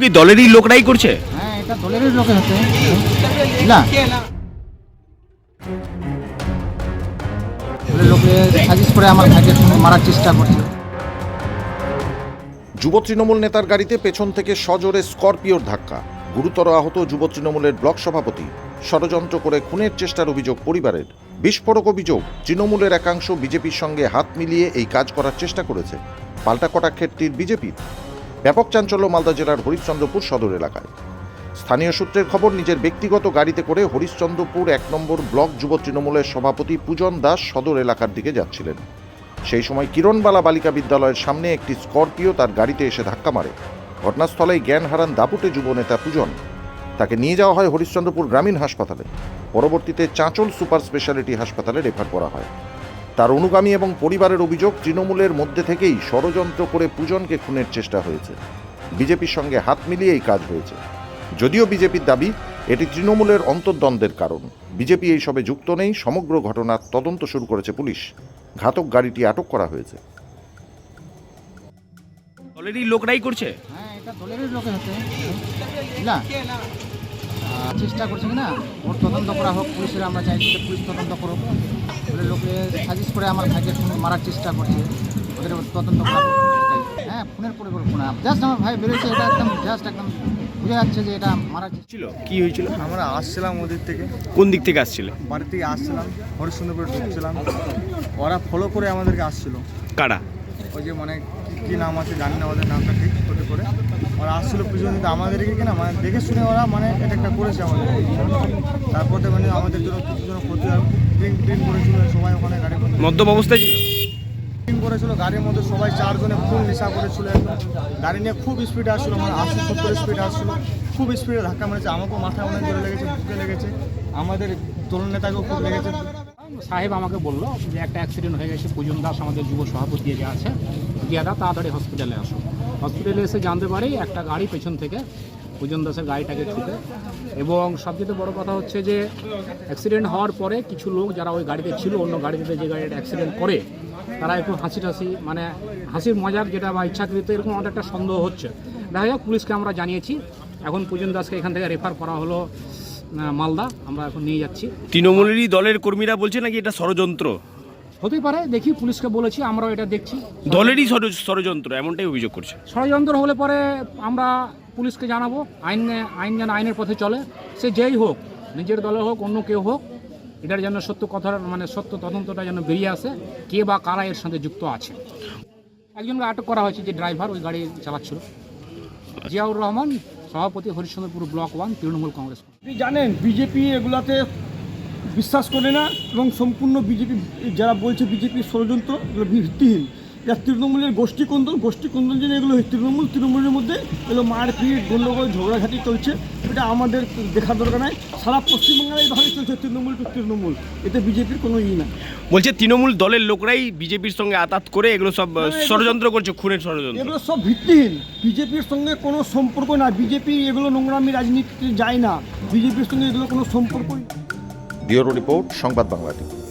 কি দলেরই লোকরাই করছে? হ্যাঁ এটা দলেরই লোকে হচ্ছে। না। লোকে সাজিশ করে আমার ভাইকে মারার চেষ্টা করছে। যুব তৃণমূল নেতার গাড়িতে পেছন থেকে সজোরে স্করপিওর ধাক্কা। গুরুতর আহত যুব তৃণমূলের ব্লক সভাপতি। ষড়যন্ত্র করে খুনের চেষ্টার অভিযোগ পরিবারের। বিস্ফোরক অভিযোগ তৃণমূলের একাংশ বিজেপির সঙ্গে হাত মিলিয়ে এই কাজ করার চেষ্টা করেছে। পাল্টা কটাক্ষের তীর বিজেপির ব্যাপক চাঞ্চল্য মালদা জেলার হরিশ্চন্দ্রপুর সদর এলাকায়। স্থানীয় সূত্রের খবর, নিজের ব্যক্তিগত গাড়িতে করে হরিশ্চন্দ্রপুর এক নম্বর ব্লক যুব তৃণমূলের সভাপতি পূজন দাস সদর এলাকার দিকে যাচ্ছিলেন। সেই সময় কিরণবালা বালিকা বিদ্যালয়ের সামনে একটি স্করপিও তার গাড়িতে এসে ধাক্কা মারে। ঘটনাস্থলেই জ্ঞান হারান দাপুটে যুবনেতা পূজন। তাকে নিয়ে যাওয়া হয় হরিশ্চন্দ্রপুর গ্রামীণ হাসপাতালে। পরবর্তীতে চাঁচল সুপার স্পেশালিটি হাসপাতালে রেফার করা হয়। তার অনুগামী এবং পরিবারের অভিযোগ তৃণমূলের মধ্যে থেকেই ষড়যন্ত্র করে পূজনকে খুনের চেষ্টা হয়েছে। বিজেপির সঙ্গে হাত মিলিয়ে এই কাজ হয়েছে। যদিও বিজেপির দাবি এটি তৃণমূলের অন্তর্দ্বন্দ্বের কারণ। বিজেপি এই সবে যুক্ত নেই সমগ্র ঘটনার তদন্ত শুরু করেছে পুলিশ। ঘাতক গাড়িটি আটক করা হয়েছে। দলেরই লোকরাই করছে? হ্যাঁ এটা দলেরই লোকে হচ্ছে না। চেষ্টা করছে না? ওর তদন্ত করা হোক পুলিশের আমরা চাইছি পুলিশ তদন্ত করুক। সাজিশ করে আমার ভাইকে মারার চেষ্টা করছে ওদের তদন্ত করা হোক এটাই। হ্যাঁ খুনের পরিকল্পনা জাস্ট আমার ভাই বেরোচ্ছে এটা একদম জাস্ট একদম বোঝা যাচ্ছে যে এটা চেষ্টা। ছিল? কি হয়েছিল? আমরা আসছিলাম ওদের থেকে। কোন দিক থেকে আসছিলে? বাড়ি থেকে আসছিলাম হরিশ্চন্দ্রপুরে ঢুকছিলাম। ওরা ফলো করে আমাদেরকে আসছিল। কারা? ওই যে মানে কি- কি নাম আছে জানি না ওদের নামটা ঠিক ওটা করে। ওরা আসছিল পিছন দিকে আমাদেরকে কিনা মানে দেখে শুনে ওরা মানে এটা একটা করেছে আমাদের। তারপরে মানে আমাদের জন্য কিছু জন ক্ষতি ড্রিঙ্ক ড্রিঙ্ক করেছিল সবাই ওখানে গাড়ি মদ্যপ অবস্থায় ছিল? ড্রিঙ্ক করেছিল গাড়ির মধ্যে সবাই চারজনে ফুল নেশা করেছিল একদম। গাড়ি নিয়ে খুব স্পিডে আসছিল মানে আশি সত্তর স্পিডে আসছিল। খুব স্পিডে ধাক্কা মেরেছে আমাকেও মাথায় অনেক জোরে লেগেছে বুকে লেগেছে। আমাদের তরুণ নেতাকেও খুব লেগেছে। সাহেব আমাকে বলল যে একটা অ্যাক্সিডেন্ট হয়ে গেছে পূজন দাস আমাদের যুব সভাপতি যে আছে। জিয়াদা তাড়াতাড়ি হসপিটালে আসো। হসপিটালে এসে জানতে পারি একটা গাড়ি পেছন থেকে পূজন দাসের গাড়িটাকে ছুটে। এবং সবচেয়ে বড় কথা হচ্ছে যে অ্যাক্সিডেন্ট হওয়ার পরে কিছু লোক যারা ওই গাড়িতে ছিল অন্য গাড়িতে যে গাড়িটা অ্যাক্সিডেন্ট করে তারা একটু হাসি টাসি মানে হাসির মজার যেটা বা ইচ্ছাকৃত এরকম আমাদের একটা সন্দেহ হচ্ছে। দেখা যাক পুলিশকে আমরা জানিয়েছি। এখন পূজন দাসকে এখান থেকে রেফার করা হলো মালদা। আমরা এখন নিয়ে যাচ্ছি। তৃণমূলেরই দলের কর্মীরা বলছে নাকি এটা ষড়যন্ত্র? হতেই পারে দেখি পুলিশকে বলেছি আমরাও এটা দেখছি। দলেরই ষড়যন্ত্র এমনটাই অভিযোগ করছে। ষড়যন্ত্র হলে পরে আমরা পুলিশকে জানাব, আইন আইন যেন আইনের পথে চলে। সে যেই হোক, নিজের দলে হোক, অন্য কেউ হোক, এটার জন্য সত্য কথার মানে সত্য তদন্তটা যেন বেরিয়ে আসে, কে বা কারা এর সাথে যুক্ত আছে। একজনকে আটক করা হয়েছে যে ড্রাইভার, ওই গাড়ি চালাচ্ছিল। জিয়াউর রহমান, সভাপতি হরিশ্চন্দ্রপুর ব্লক ওয়ান, তৃণমূল কংগ্রেস। জানেন, বিজেপি এগুলাতে বিশ্বাস করে না, এবং সম্পূর্ণ বিজেপি, যারা বলছে বিজেপি ষড়যন্ত্র ভিত্তিহীন। যা তৃণমূলের গোষ্ঠী কন্দল গোষ্ঠী কন্দল জন্য এগুলো তৃণমূল তৃণমূলের মধ্যে এগুলো মারপিট গণ্ডগোল ঝগড়াঝাটি চলছে। এটা আমাদের দেখার দরকার নাই। সারা পশ্চিমবাংলায় এইভাবে চলছে তৃণমূল টু তৃণমূল। এতে বিজেপির কোনো ই না বলছে তৃণমূল দলের লোকরাই বিজেপির সঙ্গে আতাত করে এগুলো সব ষড়যন্ত্র করছে খুনের ষড়যন্ত্র। এগুলো সব ভিত্তিহীন। বিজেপির সঙ্গে কোনো সম্পর্ক না বিজেপি এগুলো নোংরামি রাজনীতিতে যায় না। বিজেপির সঙ্গে এগুলো কোনো সম্পর্কই ব্যুরো রিপোর্ট সংবাদ বাংলা টিভি